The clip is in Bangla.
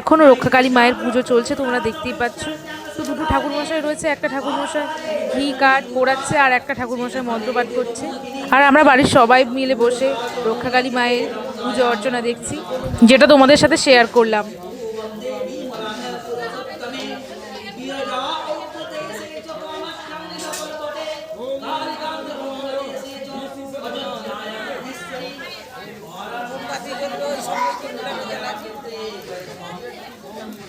এখনও রক্ষাকালী মায়ের পুজো চলছে, তোমরা দেখতেই পাচ্ছ। তো দুটো ঠাকুরমশাই রয়েছে, একটা ঠাকুরমশাই ঘি কাঠ পোড়াচ্ছে আর একটা ঠাকুরমশাই মন্ত্রপাঠ করছে। আর আমরা বাড়ির সবাই মিলে বসে রক্ষাকালী মায়ের পুজো অর্চনা দেখছি, যেটা তোমাদের সাথে শেয়ার করলাম।